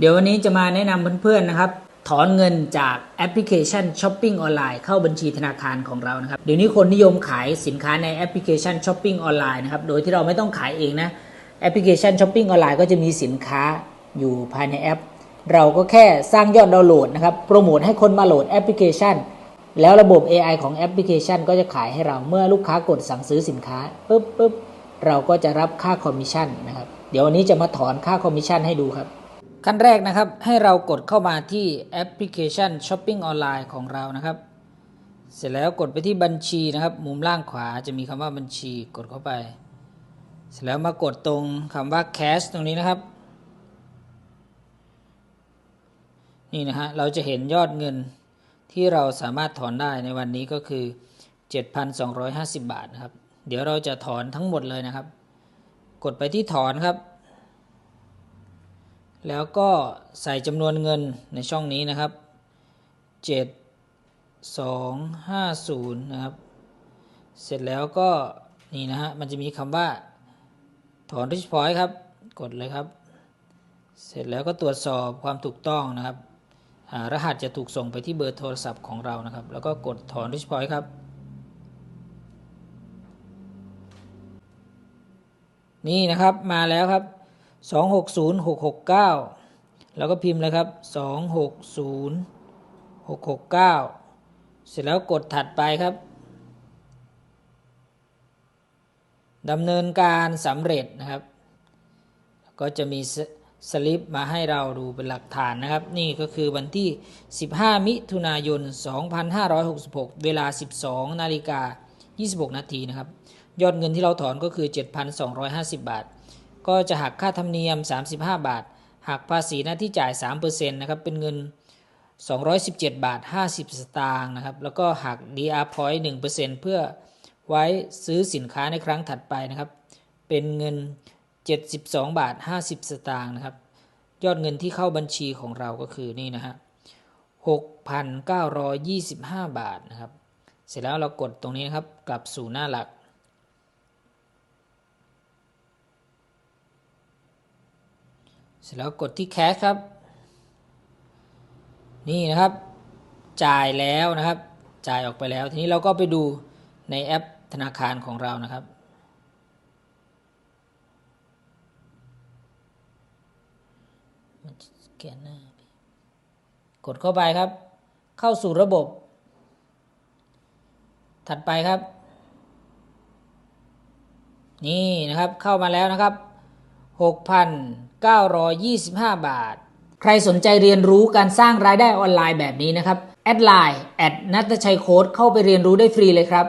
เดี๋ยววันนี้จะมาแนะนำเพื่อนๆนะครับ ถอนเงินจากแอปพลิเคชันช้อปปิ้งออนไลน์เข้าบัญชีธนาคารของเรานะครับ เดี๋ยวนี้คนนิยมขายสินค้าในแอปพลิเคชันช้อปปิ้งออนไลน์นะครับ โดยที่เราไม่ต้องขายเองนะ แอปพลิเคชันช้อปปิ้งออนไลน์ก็จะมีสินค้าอยู่ภายในแอป เราก็แค่สร้างยอดดาวน์โหลดนะครับ โปรโมทให้คนมาโหลดแอปพลิเคชัน แล้วระบบ AI ของแอปพลิเคชัน ก็จะขายให้เรา เมื่อลูกค้ากดสั่งซื้อสินค้าปุ๊บปุ๊บเราก็จะรับค่าคอมมิชชั่นนะครับ เดี๋ยววันนี้จะมาถอนค่าคอมมิชชั่นให้ดูครับ ขั้นแรกนะครับให้เรากดเข้ามาที่แอปพลิเคชันช้อปปิ้งออนไลน์ของเรานะครับ เสร็จแล้วกดไปที่บัญชีนะครับ มุมล่างขวาจะมีคำว่าบัญชีกดเข้าไป เสร็จแล้วมากดตรงคำว่า cash ตรงนี้นะครับ นี่นะฮะเราจะเห็นยอดเงินที่เราสามารถถอนได้ในวันนี้ก็คือ 7,250 บาทนะครับ เดี๋ยวเราจะถอนทั้งหมดเลยนะครับ กดไปที่ถอนครับ แล้วก็ใส่จำนวนเงินในช่องนี้นะครับ 7250 นะครับ เสร็จแล้วก็นี่นะฮะ มันจะมีคำว่า ถอน rich point ครับ กดเลยครับ เสร็จแล้วก็ตรวจสอบความถูกต้องนะครับ รหัสจะถูกส่งไปที่เบอร์โทรศัพท์ของเรานะครับ แล้วก็กดถอน rich point ครับ นี่นะครับ มาแล้วครับ 260669 แล้วก็พิมพ์เลยครับ 260669 เสร็จแล้วกดถัดไปครับดำเนินการสำเร็จนะครับ ก็จะมีสลิปมาให้เราดูเป็นหลักฐานนะครับ นี่ก็คือวันที่ 15 มิถุนายน 2566 เวลา 12 นาฬิกา 26 นาทีนะครับ ยอดเงินที่เราถอนก็คือ 7,250 บาท ก็จะหักค่าธรรมเนียม 35 บาท หักภาษีหน้าที่จ่าย 3%นะครับเป็นเงิน 217 บาท 50 สตางค์นะครับแล้วก็หัก DR Point 1%เพื่อไว้ซื้อสินค้าในครั้งถัดไปนะครับเป็นเงิน 72 บาท 50 สตางค์นะครับยอดเงินที่เข้าบัญชีของเราก็คือนี่นะฮะ6,925 บาทนะครับ เสร็จแล้วเรากดตรงนี้นะครับ กลับสู่หน้าหลัก เสร็จแล้วกดที่แคชครับ นี่นะครับ จ่ายแล้วนะครับ จ่ายออกไปแล้ว ทีนี้เราก็ไปดูในแอปธนาคารของเรานะครับ มันแกนหน้ากดเข้าไปครับ เข้าสู่ระบบ ถัดไปครับ นี่นะครับเข้ามาแล้วนะครับ 6,925 บาท ใครสนใจเรียนรู้การสร้างรายได้ออนไลน์แบบนี้นะครับ แอดไลน์แอดนัทชัยโค้ดเข้าไปเรียนรู้ได้ฟรีเลยครับ